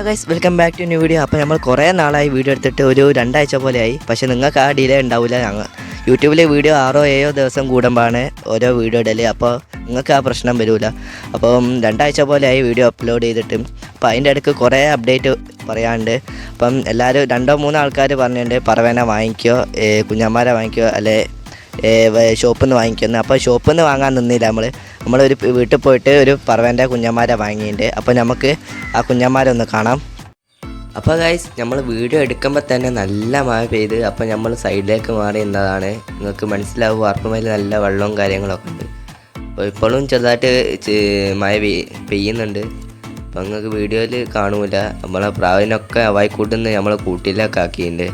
Hello guys welcome back to new video. അപ്പോൾ നമ്മൾ കുറേ നാളായി വീഡിയോ എടുത്തിട്ട് ഒരു രണ്ടാഴ്ച പോലെയായി. പക്ഷേ നിങ്ങൾക്ക് ആ ഡിലേ ഉണ്ടാവില്ല. ഞങ്ങൾ യൂട്യൂബിലെ വീഡിയോ ആറോ ഏഴോ ദിവസം കൂടുമ്പോഴാണ് ഓരോ വീഡിയോ ഇടൽ. അപ്പോൾ നിങ്ങൾക്ക് ആ പ്രശ്നം വരില്ല അപ്പം രണ്ടാഴ്ച പോലെയായി വീഡിയോ അപ്ലോഡ് ചെയ്തിട്ട്. അപ്പോൾ അതിന്റെ ഇടയ്ക്ക് കുറേ അപ്ഡേറ്റ് പറയാനുണ്ട്. അപ്പം എല്ലാവരും രണ്ടോ മൂന്നോ ആൾക്കാർ പറഞ്ഞിട്ടുണ്ട് പറവേന വാങ്ങിക്കോ കുഞ്ഞമ്മാരെ വാങ്ങിക്കോ അല്ലെ? ഷോപ്പിൽ നിന്ന് വാങ്ങിക്കുന്നു. അപ്പോൾ ഷോപ്പിൽ നിന്ന് വാങ്ങാൻ നിന്നില്ല നമ്മൾ നമ്മളൊരു വീട്ടിൽ പോയിട്ട് ഒരു പറവേന്റെ കുഞ്ഞന്മാരെ വാങ്ങിയിട്ടുണ്ട് അപ്പോൾ നമുക്ക് ആ കുഞ്ഞന്മാരെ ഒന്ന് കാണാം. അപ്പോൾ ഗൈസ് നമ്മൾ വീഡിയോ എടുക്കുമ്പോൾ തന്നെ നല്ല മഴ പെയ്ത് അപ്പോൾ നമ്മൾ സൈഡിലേക്ക് മാറി എന്നതാണ് നിങ്ങൾക്ക് മനസ്സിലാവും വാർപ്പുമേൽ നല്ല വെള്ളവും കാര്യങ്ങളൊക്കെ ഉണ്ട്. അപ്പോൾ ഇപ്പോഴും ചെറുതായിട്ട് മഴ പെയ് പെയ്യുന്നുണ്ട്. അപ്പോൾ നിങ്ങൾക്ക് വീഡിയോയിൽ കാണൂല. നമ്മളെ പ്രാവിനൊക്കെ വായിക്കൂട്ടുന്ന നമ്മളെ കൂട്ടിലൊക്കെ ആക്കിയിട്ടുണ്ട്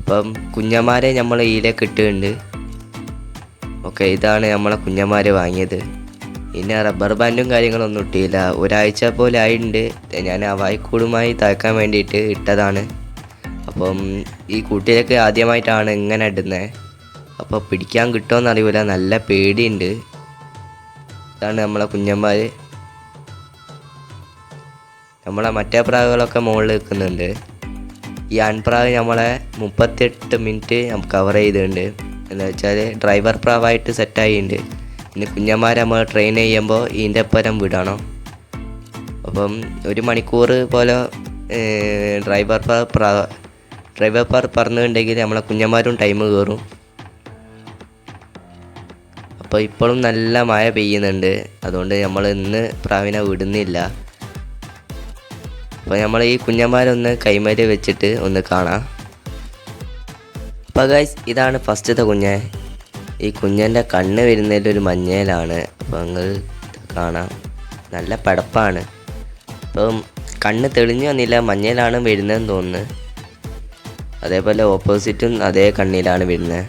അപ്പം കുഞ്ഞന്മാരെ നമ്മൾ ഇതിലേക്ക് ഇട്ടിട്ടുണ്ട്. ഓക്കെ ഇതാണ് നമ്മളെ കുഞ്ഞന്മാർ വാങ്ങിയത്. പിന്നെ റബ്ബർ ബാൻഡും കാര്യങ്ങളൊന്നും ഇട്ടില്ല. ഒരാഴ്ച പോലെ ആയിട്ടുണ്ട് ഞാൻ ആ വായിക്കൂടുമായി തയ്ക്കാൻ വേണ്ടിയിട്ട് ഇട്ടതാണ്. അപ്പം ഈ കുട്ടിയിലേക്ക് ആദ്യമായിട്ടാണ് ഇങ്ങനെ ഇടുന്നത് അപ്പോൾ പിടിക്കാൻ കിട്ടുമെന്ന് അറിയില്ല നല്ല പേടിയുണ്ട്. ഇതാണ് നമ്മളെ കുഞ്ഞന്മാർ നമ്മളെ മറ്റേ പ്രാവുകളൊക്കെ മുകളിൽ നിൽക്കുന്നുണ്ട്. ഈ ആൺപ്രാവ് നമ്മളെ മുപ്പത്തെട്ട് മിനിറ്റ് കവർ ചെയ്തിട്ടുണ്ട്. എന്ന് വെച്ചാൽ ഡ്രൈവർ പ്രാവായിട്ട് സെറ്റായിട്ടുണ്ട് ഇനി കുഞ്ഞന്മാരെ നമ്മൾ ട്രെയിൻ ചെയ്യുമ്പോൾ ഇതിന്റെ പരം വിടണം. അപ്പം ഒരു മണിക്കൂർ പോലെ ഡ്രൈവർ പ്രാ ഡ്രൈവർ പാർ പറഞ്ഞിട്ടുണ്ടെങ്കിൽ നമ്മളെ കുഞ്ഞന്മാരും ടൈം കയറും അപ്പോൾ ഇപ്പോഴും നല്ല മഴ പെയ്യുന്നുണ്ട്. അതുകൊണ്ട് നമ്മൾ ഇന്ന് പ്രാവിനെ വിടുന്നില്ല. അപ്പോൾ നമ്മൾ ഈ കുഞ്ഞന്മാരൊന്ന് കൈമാരി വെച്ചിട്ട് ഒന്ന് കാണാം. അപ്പോൾ ഗൈസ് ഇതാണ് ഫസ്റ്റത്തെ കുഞ്ഞ്. ഈ കുഞ്ഞന്റെ കണ്ണ് വരുന്നതിന്റെ ഒരു മഞ്ഞയിലാണ്. അപ്പോൾ നിങ്ങൾ കാണാം. നല്ല പടപ്പാണ്. അപ്പം കണ്ണ് തെളിഞ്ഞു വന്നില്ല മഞ്ഞയിലാണ് വരുന്നതെന്ന് തോന്നുന്നു. അതേപോലെ ഓപ്പോസിറ്റും അതേ കണ്ണിലാണ് വരുന്നത്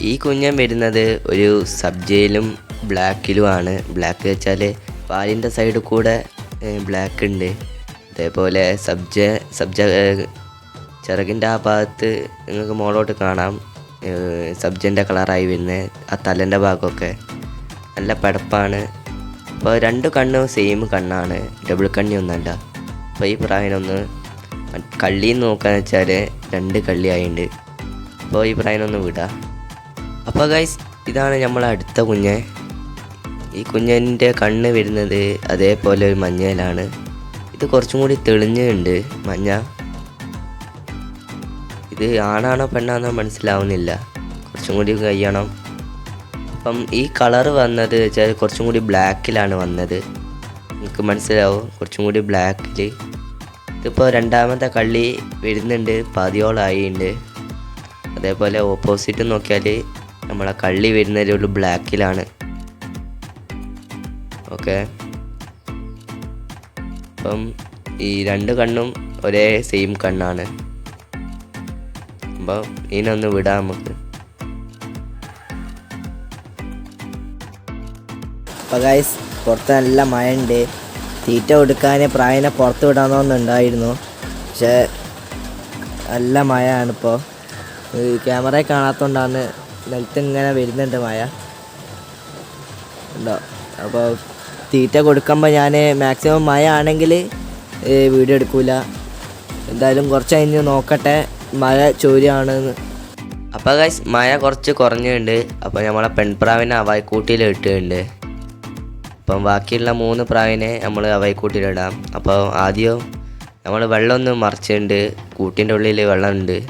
ഈ കുഞ്ഞൻ വരുന്നത് ഒരു സബ്ജയിലും ബ്ലാക്കിലുമാണ് ബ്ലാക്ക് വെച്ചാൽ വാലിന്റെ സൈഡിൽ കൂടെ ബ്ലാക്ക് ഉണ്ട്. അതേപോലെ സബ്ജ സബ്ജ ചിറകിന്റെ ആ ഭാഗത്ത് നിങ്ങൾക്ക് മുകളോട്ട് കാണാം. സബ്ജന്റെ കളറായി വരുന്നത് ആ തലന്റെ ഭാഗമൊക്കെ നല്ല പടപ്പാണ്. അപ്പോൾ രണ്ട് കണ്ണും സെയിം കണ്ണാണ്. ഡബിൾ കണ്ണി ഒന്നല്ല അപ്പോൾ ഈ പ്രായനൊന്ന് കള്ളിന്ന് നോക്കാന്ന് വെച്ചാൽ രണ്ട് കള്ളിയായിട്ടുണ്ട് അപ്പോൾ ഈ പ്രായനൊന്ന് വിടാം. അപ്പോൾ ഗൈസ് ഇതാണ് നമ്മളെ അടുത്ത കുഞ്ഞ്. ഈ കുഞ്ഞിന്റെ കണ്ണ് വരുന്നത് അതേപോലെ ഒരു മഞ്ഞയിലാണ്. ഇത് കുറച്ചും കൂടി തെളിഞ്ഞുണ്ട് മഞ്ഞ. ഇത് ആണാണോ പെണ്ണാണോ മനസ്സിലാവുന്നില്ല. കുറച്ചും കൂടി കഴിയണം. അപ്പം ഈ കളർ വന്നത് വെച്ചാൽ കുറച്ചും കൂടി ബ്ലാക്കിലാണ് വന്നത്. നിങ്ങൾക്ക് മനസ്സിലാവും? കുറച്ചും കൂടി ബ്ലാക്കിൽ ഇതിപ്പോൾ രണ്ടാമത്തെ കള്ളി വരുന്നുണ്ട്. പതിയോളായിട്ടുണ്ട് അതേപോലെ ഓപ്പോസിറ്റ് നോക്കിയാൽ നമ്മളെ കള്ളി വരുന്നതിൽ ഒരു ബ്ലാക്കിലാണ്. ഓക്കെ. അപ്പം ഈ രണ്ട് കണ്ണും ഒരേ സെയിം കണ്ണാണ്. അപ്പം ഇതിനൊന്ന് വിടാം നമുക്ക്. അപ്പോൾ ഗൈസ് പുറത്ത് നല്ല മഴ ഉണ്ട് തീറ്റ കൊടുക്കാൻ പ്രായനെ പുറത്ത് വിടാമെന്നുണ്ടായിരുന്നു പക്ഷേ നല്ല മഴയാണ് ഇപ്പോൾ ക്യാമറ കാണാത്തതുകൊണ്ടാണ് നിലത്ത് ഇങ്ങനെ വരുന്നുണ്ട് മഴ. ഉണ്ടോ? അപ്പോൾ തീറ്റ കൊടുക്കുമ്പോൾ ഞാൻ മാക്സിമം മഴ ആണെങ്കിൽ വീഡിയോ എടുക്കൂല. എന്തായാലും കുറച്ച് കഴിഞ്ഞ് നോക്കട്ടെ. മഴ ചോരിയാണ് അപ്പോൾ ഗൈസ് മഴ കുറച്ച് കുറഞ്ഞിട്ടുണ്ട്. അപ്പോൾ നമ്മളെ പെൺപ്രാവിനെ അവൈക്കൂട്ടിയിൽ ഇട്ടിട്ടുണ്ട്. അപ്പം ബാക്കിയുള്ള മൂന്ന് പ്രാവിനെ നമ്മൾ അവൈക്കൂട്ടിയിലിടാം അപ്പോൾ ആദ്യം നമ്മൾ വെള്ളം ഒന്ന് മറിച്ചിട്ടുണ്ട്. കൂട്ടിന്റെ ഉള്ളിൽ വെള്ളമുണ്ട്.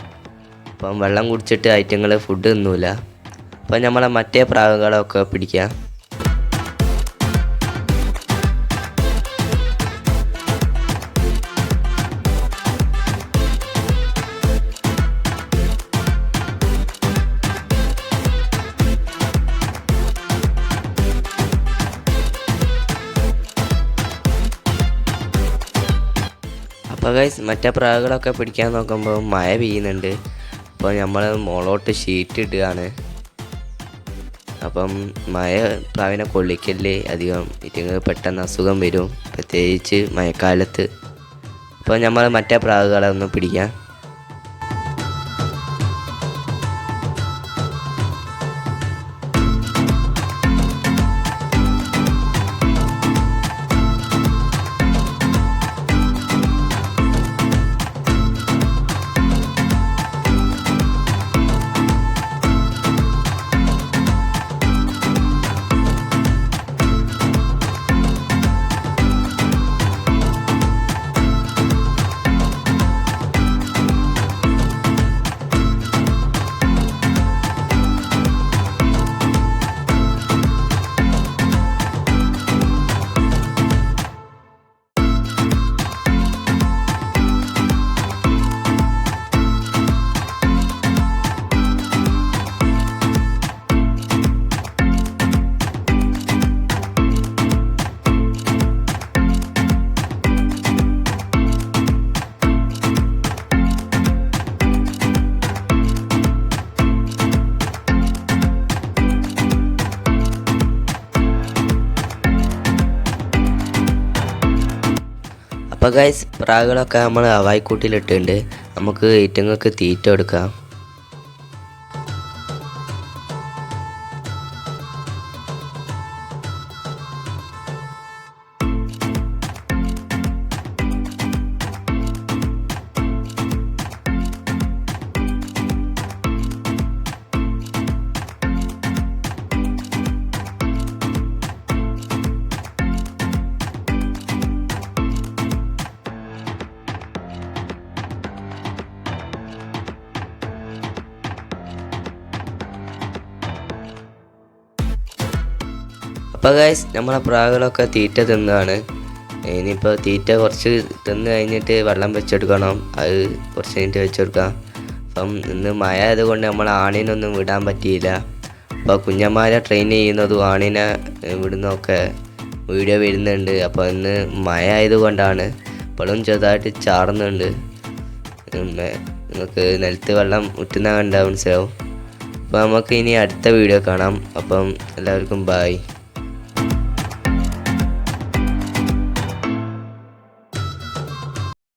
അപ്പം വെള്ളം കുടിച്ചിട്ട് ഐറ്റങ്ങൾ ഫുഡ് തിന്നൂല. അപ്പം നമ്മളെ മറ്റേ പ്രാവുകളൊക്കെ പിടിക്കാം. അപ്പോൾ ഗൈസ് മറ്റേ പ്രാവുകളൊക്കെ പിടിക്കാൻ നോക്കുമ്പോൾ മഴ പെയ്യുന്നുണ്ട്. അപ്പോൾ നമ്മൾ മുകളോട്ട് ഷീറ്റ് ഇടുകയാണ്. അപ്പം മഴ പ്രാവിനെ കൊള്ളിക്കല്ലേ അധികം ഇറ്റങ്ങൾ പെട്ടെന്ന് അസുഖം വരും. പ്രത്യേകിച്ച് മഴക്കാലത്ത്. അപ്പോൾ നമ്മൾ മറ്റേ പ്രാവുകളെ ഒന്ന് പിടിക്കാം. അപ്പോൾ ഗൈസ് പ്രാകളൊക്കെ നമ്മൾ ഹവായിക്കൂട്ടിലിട്ടുണ്ട്. നമുക്ക് ഈറ്റങ്ങൾക്ക് തീറ്റ കൊടുക്കാം. അപ്പോൾ ഗൈസ് നമ്മളെ പ്രാവുകളൊക്കെ തീറ്റ തിന്നാണ്. ഇനിയിപ്പോൾ തീറ്റ കുറച്ച് തിന്ന് കഴിഞ്ഞിട്ട് വെള്ളം വെച്ചെടുക്കണം. അത് കുറച്ച് കഴിഞ്ഞിട്ട് വെച്ചെടുക്കാം. അപ്പം ഇന്ന് മഴ ആയതുകൊണ്ട് നമ്മൾ ആണിനൊന്നും വിടാൻ പറ്റിയില്ല. അപ്പോൾ കുഞ്ഞന്മാരെ ട്രെയിൻ ചെയ്യുന്നതും ആണിനെ വിടുന്നതൊക്കെ വീഡിയോ വരുന്നുണ്ട്. അപ്പോൾ ഇന്ന് മഴ ആയതുകൊണ്ടാണ് ഇപ്പോഴും ചെറുതായിട്ട് ചാടുന്നുണ്ട് നമുക്ക് നിലത്ത് വെള്ളം ഉറ്റുന്ന കണ്ടാൽ മനസ്സിലാവും. അപ്പോൾ നമുക്ക് ഇനി അടുത്ത വീഡിയോ കാണാം. അപ്പം എല്ലാവർക്കും ബായ്